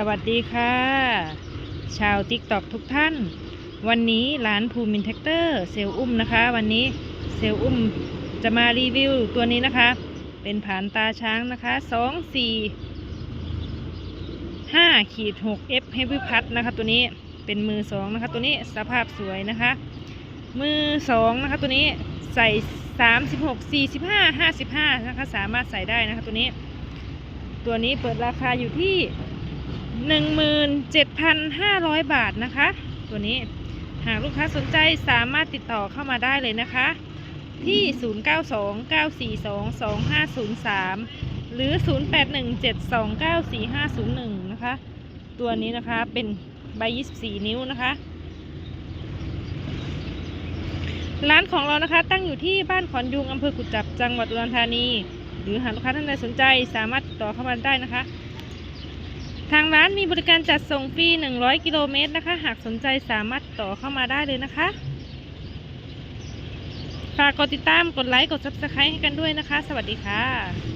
สวัสดีค่ะ ชาวติ๊กตอกทุกท่าน วันนี้ร้านภูมินแท็กเตอร์เซลอุ้มนะคะ วันนี้เซลอุ้มจะมารีวิวตัวนี้นะคะ เป็นผานตาช้างนะคะสองสี่ห้าขีดหก F Heavy Plus นะคะ ตัวนี้เป็นมือสองนะคะ ตัวนี้สภาพสวยนะคะ มือสองนะคะตัวนี้ใส่สามสิบหกสี่สิบห้าห้าสิบห้านะคะ สามารถใส่ได้นะคะตัวนี้ ตัวนี้เปิดราคาอยู่ที่ 17,500บาทนะคะ ตัวนี้หากลูกค้าสนใจสามารถติดต่อเข้ามาได้เลยนะคะ ที่ 0929422503 หรือ 0817294501 นะคะ ตัวนี้นะคะเป็นใบ 24 นิ้วนะคะ ร้านของเรานะคะตั้งอยู่ที่บ้านขอนยุงอำเภอกุจจับจังหวัดอุดรธานี หรือหากลูกค้าท่านใดสนใจสามารถติดต่อเข้ามาได้นะคะ ทางร้านมีบริการจัดส่งฟรี 100 กิโลเมตรนะคะ หากสนใจสามารถต่อเข้ามาได้เลยนะคะ ฝากกดติดตาม กดไลค์ กด subscribe ให้กันด้วยนะคะ สวัสดีค่ะ